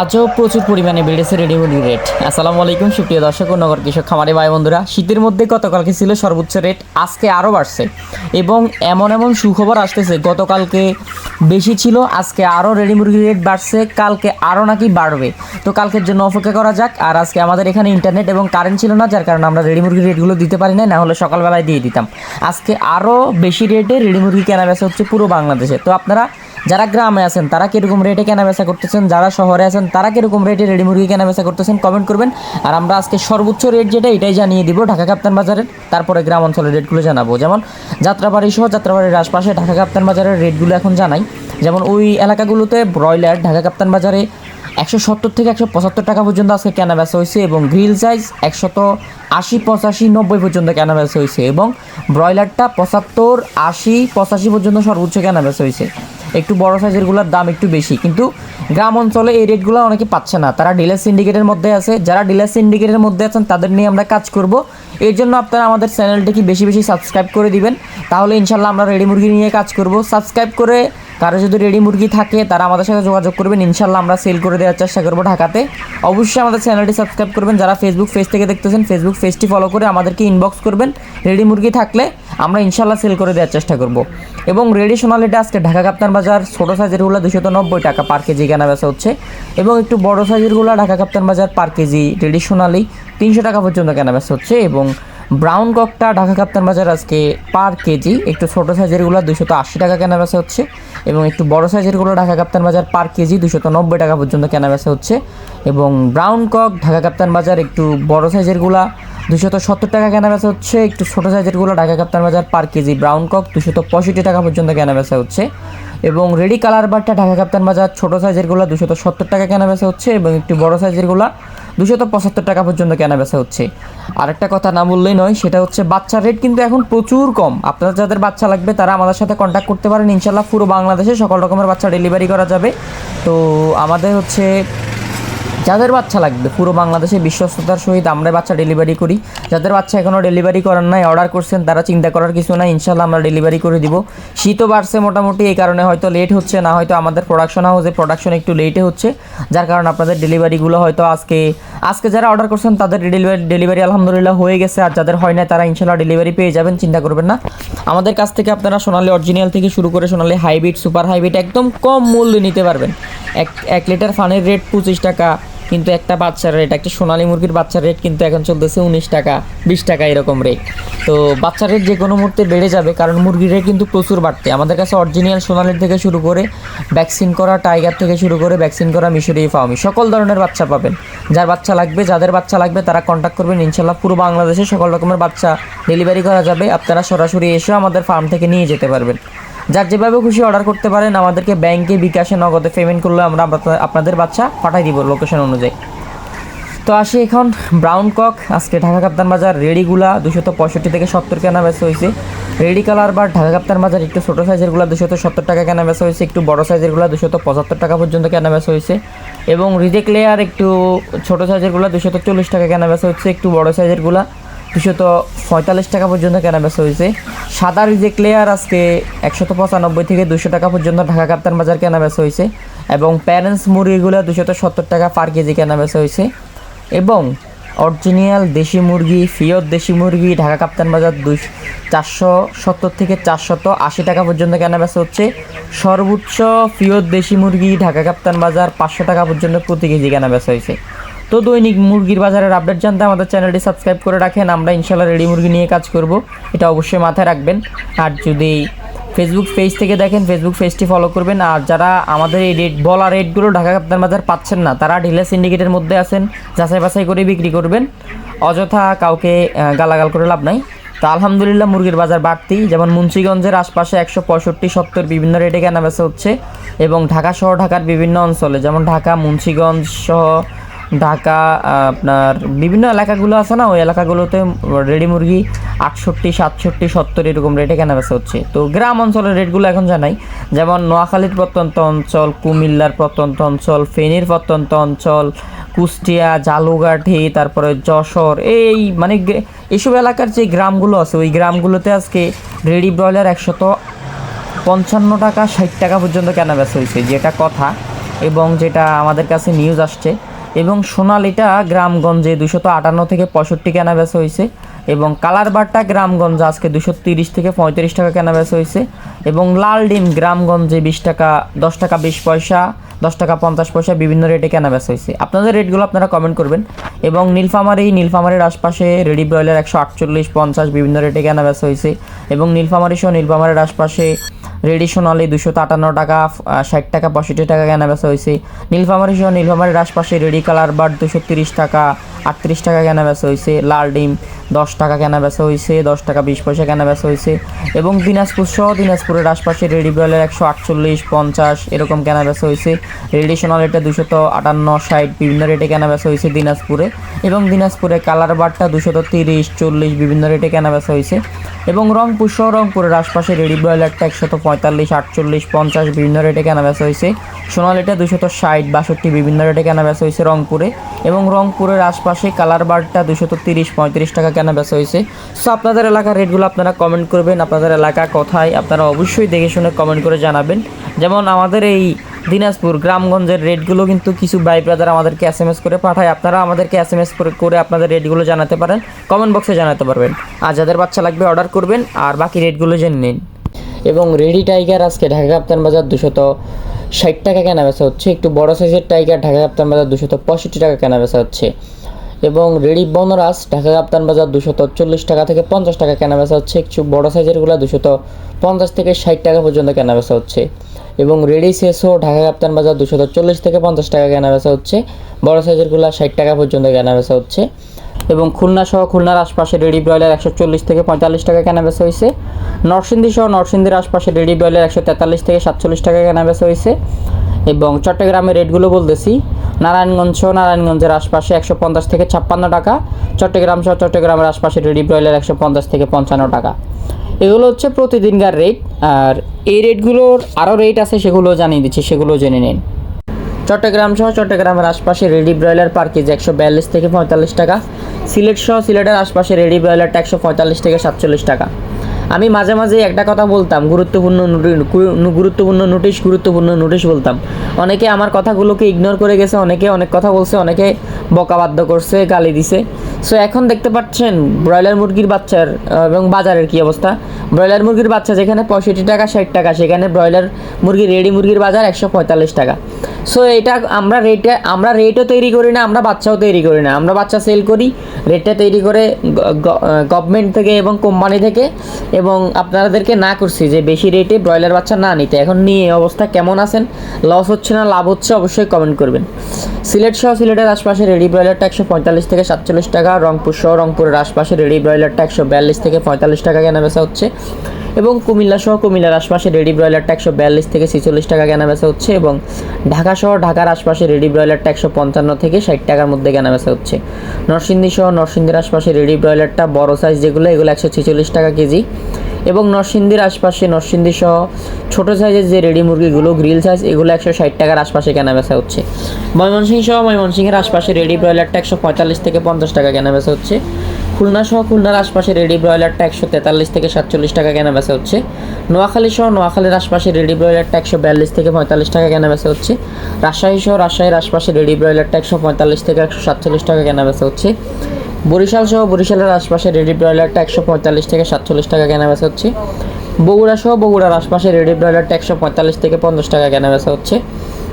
আজও প্রচুর পরিমাণে বেড়েছে রেডি মুরগির রেট। আসসালামু আলাইকুম, সুপ্রিয় দর্শক ও নগর কৃষক খামারি ভাই বন্ধুরা। শীতের মধ্যে গতকালকে ছিল সর্বোচ্চ রেট, আজকে আরও বাড়ছে। এবং এমন এমন সুখবর আসতেছে, গতকালকে বেশি ছিল, আজকে আরও রেডি মুরগির রেট বাড়ছে, কালকে আরও নাকি বাড়বে। তো কালকের জন্য অপেক্ষা করা যাক, আর আজকে আমাদের এখানে ইন্টারনেট এবং কারেন্ট ছিল না, যার কারণে আমরা রেডি মুরগির রেটগুলো দিতে পারি না হলে সকালবেলায় দিয়ে দিতাম। আজকে আরও বেশি রেটে রেডি মুরগি কেনা বেচা হচ্ছে পুরো বাংলাদেশে। তো আপনারা যারা গ্রামে আছেন, তারা কীরকম রেটে কেনা বেচা করতেছেন? যারা শহরে আছেন, তারা কীরকম রেটে রেডি মুরগি কেনা বেচা করতেছেন? কমেন্ট করবেন। আর আমরা আজকে সর্বোচ্চ রেট যেটা, এটাই জানিয়ে দিব ঢাকা কাপ্তান বাজারের। তারপরে গ্রাম অঞ্চলের রেটগুলো জানাব। যেমন যাত্রাবাড়ি সহ যাত্রাবাড়ির আশপাশে ঢাকা কাপ্তান বাজারের রেটগুলো এখন জানাই। যেমন ওই এলাকাগুলোতে ব্রয়লার ঢাকা কাপ্তান বাজারে একশো সত্তর থেকে একশো পঁচাত্তর টাকা পর্যন্ত আজকে কেনা বেচা হয়েছে এবং গ্রিল সাইজ একশত আশি পঁচাশি নব্বই পর্যন্ত কেনা বেচা হয়েছে এবং ব্রয়লারটা পঁচাত্তর, আশি, পঁচাশি পর্যন্ত সর্বোচ্চ কেনা বেচা হয়েছে। একটু বড় সাইজেরগুলোর দাম একটু বেশি। কিন্তু গ্রাম অঞ্চলে এই রেটগুলো অনেকে পাচ্ছে না। তারা ডিলার সিন্ডিকেটের মধ্যে আছে। যারা ডিলার সিন্ডিকেটের মধ্যে আছেন, তাদের নিয়ে আমরা কাজ করব। এর জন্য আপনারা আমাদের চ্যানেলটিকে বেশি বেশি সাবস্ক্রাইব করে দিবেন। তাহলে ইনশাল্লাহ আমরা রেডি মুরগি নিয়ে কাজ করব। সাবস্ক্রাইব করে কারও যদি রেডি মুরগি থাকে, তারা আমাদের সাথে যোগাযোগ করবেন। ইনশাল্লাহ আমরা সেল করে দেওয়ার চেষ্টা করব ঢাকাতে। অবশ্যই আমাদের চ্যানেলটি সাবস্ক্রাইব করবেন। যারা ফেসবুক পেজ থেকে দেখতেছেন ফেসবুক পেজটি ফলো করে আমাদেরকে ইনবক্স করবেন। রেডি মুরগি থাকলে আমরা ইনশাল্লাহ সেল করে দেওয়ার চেষ্টা করব। এবং রেডি সোনালিটা আজকে ঢাকা কাপ্তান বাজার, ছোটো সাইজেরগুলো দুশত নব্বই টাকা পার কেজি কেনা বেচা হচ্ছে। এবং একটু বড় সাইজেরগুলো ঢাকা কাপ্তান বাজার পার কেজি রেডি সোনালি তিনশো টাকা পর্যন্ত কেনা বেচা হচ্ছে। এবং ব্রাউন ককটা ঢাকা কাপ্তান বাজার আজকে পার কেজি একটু ছোটো সাইজেরগুলো দুশত আশি টাকা কেনা বেচা হচ্ছে। এবং একটু বড় সাইজেরগুলো ঢাকা কাপ্তান বাজার পার কেজি দুশত নব্বই টাকা পর্যন্ত কেনা বেচা হচ্ছে। এবং ব্রাউন কক ঢাকা কাপ্তান বাজার একটু বড় সাইজেরগুলা দুশত সত্তর টাকা কেনা বেচা হচ্ছে। একটু ছোটো সাইজেরগুলো ঢাকা কাপ্তান বাজার পার কেজি ব্রাউন কক দুশত পঁয়ষট্টি টাকা পর্যন্ত কেনা বেচা হচ্ছে। এবং রেডি কালার বারটা ঢাকা কাপ্তান বাজার ছোটো সাইজেরগুলো দুশত সত্তর টাকা কেনা বেচা হচ্ছে। এবং একটু বড় সাইজেরগুলো দুশত পঁচাত্তর টাকা পর্যন্ত কেনা বেচা হচ্ছে। আরেকটা কথা না বললেই নয়, সেটা হচ্ছে বাচ্চার রেট কিন্তু এখন প্রচুর কম। আপনারা যাদের বাচ্চা লাগবে, তারা আমাদের সাথে কন্ট্যাক্ট করতে পারেন। ইনশাল্লাহ পুরো বাংলাদেশে সকল রকমের বাচ্চা ডেলিভারি করা যাবে। তো আমাদের হচ্ছে যাদের বাচ্চা লাগবে, পুরো বাংলাদেশে বিশ্বস্ততার সহিত আমরা বাচ্চা ডেলিভারি করি। যাদের বাচ্চা এখনও ডেলিভারি করার নাই অর্ডার করছেন, তারা চিন্তা করার কিছু নাই ইনশাল্লাহ আমরা ডেলিভারি করে দিব। শীতও বাড়ছে মোটামুটি, এই কারণে হয়তো লেট হচ্ছে, না হয়তো আমাদের প্রোডাকশন হাউসে প্রোডাকশন একটু লেটে হচ্ছে। যার কারণে আপনাদের ডেলিভারিগুলো হয়তো আজকে আজকে যারা অর্ডার করছেন, তাদের ডেলিভারি ডেলিভারি আলহামদুলিল্লাহ হয়ে গেছে। আর যাদের হয় না তারা ইনশাল্লাহ ডেলিভারি পেয়ে যাবেন, চিন্তা করবেন না। আমাদের কাছ থেকে আপনারা সোনালি অরিজিনাল থেকে শুরু করে সোনালি হাইব্রিড সুপার হাইব্রিড একদম কম মূল্যে নিতে পারবেন। এক এক লিটার ফানের রেট পঁচিশ টাকা। কিন্তু একটা বাচ্চার রেট একটা সোনালী মুরগির বাচ্চার রেট কিন্তু এখন চলতেছে উনিশ টাকা, বিশ টাকা এরকম রেট তো বাচ্চার রেট যে কোনো মুহূর্তে বেড়ে যাবে, কারণ মুরগির রেট কিন্তু প্রচুর বাড়তে। আমাদের কাছে অরিজিনাল সোনালির থেকে শুরু করে ভ্যাকসিন করা টাইগার থেকে শুরু করে ভ্যাকসিন করা মিশরি ফার্মি সকল ধরনের বাচ্চা পাবেন। যার বাচ্চা লাগবে, যাদের বাচ্চা লাগবে, তারা কন্ট্যাক্ট করবেন ইনশাল্লাহ পুরো বাংলাদেশে সকল রকমের বাচ্চা ডেলিভারি করা যাবে। আপনারা সরাসরি এসেও আমাদের ফার্ম থেকে নিয়ে যেতে পারবেন। যার যেভাবে খুশি অর্ডার করতে পারেন, আমাদেরকে ব্যাংকে বিকাশে নগদে পেমেন্ট করলে আমরা আপনাদের বাচ্চা পাঠাই দিব লোকেশন অনুযায়ী। তো আসি এখন ব্রাউন কক আজকে ঢাকা কাপ্তান বাজার রেডিগুলা দুশত পঁয়ষট্টি থেকে সত্তর কেনা বেচা হয়েছে। রেডি কালার বা ঢাকা কাপ্তান বাজার একটু ছোটো সাইজেরগুলো দুশত সত্তর টাকা কেনা বেচা হয়েছে, একটু বড় সাইজেরগুলো দুশত পঁচাত্তর টাকা পর্যন্ত কেনা বেচা হয়েছে। এবং রিজেক্ট লেয়ার একটু ছোটো সাইজেরগুলো দুশত চল্লিশ টাকা কেনা বেচা হচ্ছে একটু বড় সাইজেরগুলো দুশত পঁয়তাল্লিশ টাকা পর্যন্ত কেনা বেচা হয়েছে। সাদা রিজেক্ট লেয়ার আজকে একশত পঁচানব্বই থেকে দুশো টাকা পর্যন্ত ঢাকা কাপ্তান বাজার কেনা বেচা হয়েছে এবং প্যারেন্টস মুরগিগুলো দুশত সত্তর টাকা পার কেজি কেনা বেচা হয়েছে। এবং অরিজিনাল দেশি মুরগি ফিয়র দেশি মুরগি ঢাকা কাপ্তান বাজার দুই চারশো সত্তর থেকে চারশত আশি টাকা পর্যন্ত কেনা বেচা হচ্ছে। সর্বোচ্চ ফিয়র দেশি মুরগি ঢাকা কাপ্তান বাজার পাঁচশো টাকা পর্যন্ত প্রতি কেজি কেনা বেচা হয়েছে। তো দৈনিক মুরগির বাজারের আপডেট জানতে আমাদের চ্যানেলটি সাবস্ক্রাইব করে রাখেন। আমরা ইনশাল্লাহ রেডি মুরগি নিয়ে কাজ করব। এটা অবশ্যই মাথায় রাখবেন। আর যদি ফেসবুক পেজ থেকে দেখেন ফেসবুক পেজটি ফলো করবেন। আর যারা আমাদের এই রেট বলা রেটগুলো ঢাকা কাপ্তান বাজার পাচ্ছেন না, তারা ঢিলা সিন্ডিকেটের মধ্যে আছেন, যাচাই বাছাই করে বিক্রি করবেন। অযথা কাউকে গালাগাল করে লাভ নাই। তো আলহামদুলিল্লাহ মুরগির বাজার বাড়তি। যেমন মুন্সিগঞ্জের আশপাশে একশো পঁয়ষট্টি, সত্তর বিভিন্ন রেটে কেনা বেচা হচ্ছে। এবং ঢাকা সহ ঢাকার বিভিন্ন অঞ্চলে, যেমন ঢাকা, মুন্সিগঞ্জ সহ ঢাকা আপনার বিভিন্ন এলাকাগুলো আছে না? ওই এলাকাগুলোতে রেডি মুরগি আটষট্টি, সাতষট্টি, সত্তর এরকম রেটে কেনা বেচা হচ্ছে। তো গ্রাম অঞ্চলের রেটগুলো এখন জানাই। যেমন নোয়াখালীর প্রত্যন্ত অঞ্চল, কুমিল্লার প্রত্যন্ত অঞ্চল, ফেনীর প্রত্যন্ত অঞ্চল, কুষ্টিয়া জালুগাঠি তারপরে যশোর, এই মানে এসব এলাকার যে গ্রামগুলো আছে, ওই গ্রামগুলোতে আজকে রেডি ব্রয়লার একশত পঞ্চান্ন টাকা, ষাট টাকা পর্যন্ত কেনা বেচা হয়েছে, যেটা কথা। এবং যেটা আমাদের কাছে নিউজ আসছে এবং সোনালিটা গ্রামগঞ্জে দুশত আটান্ন থেকে পঁয়ষট্টি কেনা বেচা হয়েছে এবং কালার বারটা গ্রামগঞ্জ আজকে দুশো তিরিশ থেকে পঁয়ত্রিশ টাকা কেনা বেচা হয়েছে এবং লাল ডিম গ্রামগঞ্জে বিশ টাকা, দশ টাকা বিশ পয়সা, দশ টাকা পঞ্চাশ পয়সা বিভিন্ন রেটে কেনা বেচা হয়েছে। আপনাদের রেটগুলো আপনারা কমেন্ট করবেন। এবং নীলফামারি, নীলফামারির আশপাশে রেডি ব্রয়লার একশো আটচল্লিশ, পঞ্চাশ বিভিন্ন রেটে কেনা বেচা হয়েছে। এবং নীলফামারি সহ নীলফামারির আশপাশে রেডি সোনালি দুশো আটান্ন টাকা ষাট টাকা, পঁয়ষট্টি টাকা কেনা বেচা হয়েছে। নীলফামারি সহ নীলফামারির আশপাশে রেডি কালার বার্ড দুশো তিরিশ টাকা, আটত্রিশ টাকা কেনা বেচা হয়েছে। লাল ডিম দশ টাকা কেনা বেচা হয়েছে দশ টাকা বিশ পয়সা কেনা বেচা হয়েছে এবং দিনাজপুর সহ দিনাজপুরের আশপাশে রেডি ব্রয়লার একশো আটচল্লিশ, পঞ্চাশ এরকম কেনা বেচা হয়েছে রেডি সোনালিটা দুশত আটান্ন, ষাট, বিভিন্ন রেটে কেনা বেচা হয়েছে দিনাজপুরে। এবং দিনাজপুরে কালার বারটা দুশত তিরিশ, চল্লিশ বিভিন্ন রেটে কেনা বেচা হয়েছে এবং রংপুর সহ রংপুরের আশপাশে রেডি ব্রয়লারটা একশত পঁয়তাল্লিশ, আটচল্লিশ, পঞ্চাশ বিভিন্ন রেটে কেনা বেচা হয়েছে সোনালিটা দুশত ষাট, বাষট্টি বিভিন্ন রেটে কেনা বেচা হয়েছে রংপুরে। এবং রংপুরের আশপাশে কালার বারটা দুশত তিরিশ, পঁয়ত্রিশ টাকা কেনা বেচা হয়েছে? সো আপনাদের এলাকার রেটগুলো আপনারা কমেন্ট করবেন, আপনাদের এলাকা কোথায়, আপনারা অবশ্যই দেখে শুনে কমেন্ট করে জানাবেন। যেমন আমাদের এই দিনাজপুর গ্রামগঞ্জের রেটগুলো কিন্তু কিছু বাই ব্রাদার আমাদেরকে এস এম এস করে পাঠায়। আপনারা আমাদেরকে এস এম এস করে করে আপনাদের রেটগুলো জানাতে পারেন কমেন্ট বক্সে জানাতে পারবেন। আর যাদের বাচ্চা লাগবে অর্ডার করবেন, আর বাকি রেটগুলো জেনে নিন। এবং রেডি টাইগার আজকে ঢাকা কাপ্তান বাজার দুশত ষাট টাকা কেনা বেচা হচ্ছে। একটু বড় সাইজের টাইগার ঢাকা কাপ্তান বাজার দুশত পঁয়ষট্টি টাকা কেনা বেচা হচ্ছে। এবং রেডি বনরাজ, ঢাকা কাপ্তান বাজার দুশত চল্লিশ টাকা থেকে পঞ্চাশ টাকা কেনা বেচা হচ্ছে। একটু বড় সাইজেরগুলো দুশত পঞ্চাশ থেকে ষাট টাকা পর্যন্ত কেনা বেচা হচ্ছে। এবং রেডি শেষও ঢাকা কাপ্তান বাজার দুশত চল্লিশ থেকে পঞ্চাশ টাকা কেনা বেচা হচ্ছে। বড় সাইজেরগুলো ষাট টাকা পর্যন্ত কেনা বেচা হচ্ছে। এবং খুলনা সহ খুলনার আশপাশে রেডি ব্রয়লার একশো চল্লিশ থেকে পঁয়তাল্লিশ টাকা কেনা বেচা হয়েছে। নরসিংদী সহ নরসিংদীর আশপাশে রেডি ব্রয়লার একশো তেতাল্লিশ থেকে সাতচল্লিশ টাকা কেনা বেচা হয়েছে। এবং চট্টগ্রামের রেটগুলো বলতেছি নারায়ণগঞ্জ সহ নারায়ণগঞ্জের আশপাশে একশো পঞ্চাশ থেকে ছাপ্পান্ন টাকা, চট্টগ্রাম সহ চট্টগ্রামের আশপাশে রেডি ব্রয়লার একশো পঞ্চাশ থেকে পঞ্চান্ন টাকা। এগুলো হচ্ছে প্রতিদিনকার রেট আর এই রেটগুলোর আরও রেট আছে সেগুলো জানিয়ে দিচ্ছি সেগুলো জেনে নিন। চট্টগ্রাম সহ চট্টগ্রামের আশপাশে রেডি ব্রয়লার পার কেজি একশো বিয়াল্লিশ থেকে পঁয়তাল্লিশ টাকা, সিলেট সহ সিলেটের আশপাশে রেডি ব্রয়লারটা একশো পঁয়তাল্লিশ থেকে সাতচল্লিশ টাকা। আমি মাঝে মাঝে একটা কথা বলতাম, গুরুত্বপূর্ণ গুরুত্বপূর্ণ নোটিশ গুরুত্বপূর্ণ নোটিশ বলতাম। অনেকে আমার কথাগুলোকে ইগনোর করে গেছে, অনেকে অনেক কথা বলছে, অনেকে বকাবাদ্য করছে, গালি দিছে। সো এখন দেখতে পাচ্ছেন ব্রয়লার মুরগির বাচ্চার এবং বাজারের কি অবস্থা। ব্রয়লার মুরগির বাচ্চা যেখানে পঁয়ষট্টি টাকা, ষাট টাকা, সেখানে ব্রয়লার মুরগি, রেডি মুরগির বাজার একশো পঁয়তাল্লিশ টাকা। সো এটা আমরা রেটে আমরা রেটও তৈরি করি না, আমরা বাচ্চাও তৈরি করি না। আমরা বাচ্চা সেল করি রেটটা তৈরি করে গভর্নমেন্ট থেকে এবং কোম্পানি থেকে। এবং আপনাদেরকে না করছি যে বেশি রেটে ব্রয়লার বাচ্চা না নিতে। এখন নিয়ে অবস্থা কেমন আছেন? লস হচ্ছে না, লাভ হচ্ছে, অবশ্যই কমেন্ট করবেন। সিলেট সহ সিলেটের আশপাশে রেডি ব্রয়লারটা একশো পঁয়তাল্লিশ থেকে সাতচল্লিশ টাকা, রংপুর সহ রংপুরের আশপাশে রেডি ব্রয়লারটা একশো বিয়াল্লিশ থেকে পঁয়তাল্লিশ টাকা কেনা বেচা হচ্ছে। এবং কুমিল্লা সহ কুমিল্লার আশপাশে রেডি ব্রয়লারটা একশো বিয়াল্লিশ থেকে ছেচল্লিশ টাকা কেনা বেচা হচ্ছে এবং ঢাকা শহর ঢাকার আশপাশে রেডি ব্রয়লারটা একশো পঞ্চান্ন থেকে ষাট টাকার মধ্যে কেনা বেচা হচ্ছে। নরসিংদী সহ নরসিংদীর আশপাশে রেডি ব্রয়লারটা বড় সাইজ যেগুলো, এগুলো একশো ছেচল্লিশ টাকা কেজি। এবং নরসিংদীর আশপাশে, নরসিংদী সহ ছোটো সাইজের যে রেডি মুরগিগুলো গ্রিল সাইজ এগুলো একশো ষাট টাকার আশপাশে কেনা বেচা হচ্ছে। ময়মনসিংহ সহ ময়মনসিংহের আশপাশে রেডি ব্রয়লারটা একশো পঁয়তাল্লিশ থেকে পঞ্চাশ টাকা কেনা বেচা হচ্ছে। খুলনা সহ খুলনার আশপাশে রেডি ব্রয়লারটা একশো তেতাল্লিশ থেকে সাতচল্লিশ টাকা কেনা বেচা হচ্ছে। নোয়াখালী সহ নোয়াখালীর আশপাশে রেডি ব্রয়লারটা একশো বিয়াল্লিশ থেকে পঁয়তাল্লিশ টাকা কেনা বেচা হচ্ছে। রাজশাহী সহ রাজশাহীর আশপাশে রেডি ব্রয়লারটা একশো পঁয়তাল্লিশ থেকে একশো সাতচল্লিশ টাকা কেনা বেচা হচ্ছে। বরিশাল সহ বরিশালের আশপাশে রেডি ব্রয়লারটা একশো পঁয়তাল্লিশ থেকে সাতচল্লিশ টাকা কেনা বেচা হচ্ছে। বগুড়া সহ বগুড়ার আশপাশে রেডি ব্রয়লারটা একশো পঁয়তাল্লিশ থেকে পঞ্চাশ টাকা কেনা বেচা হচ্ছে।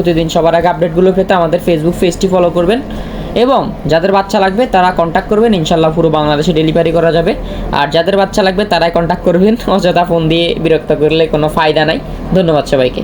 প্রতিদিন সবার আগে আপডেটগুলো পেতে আমাদের ফেসবুক পেজটি ফলো করবেন। এবং যাদের বাচ্চা লাগবে, তারা কন্ট্যাক্ট করবেন, ইনশাল্লাহ পুরো বাংলাদেশে ডেলিভারি করা যাবে। আর যাদের বাচ্চা লাগবে, তারাই কন্ট্যাক্ট করবেন। অযথা ফোন দিয়ে বিরক্ত করলে কোনো ফায়দা নাই। ধন্যবাদ সবাইকে।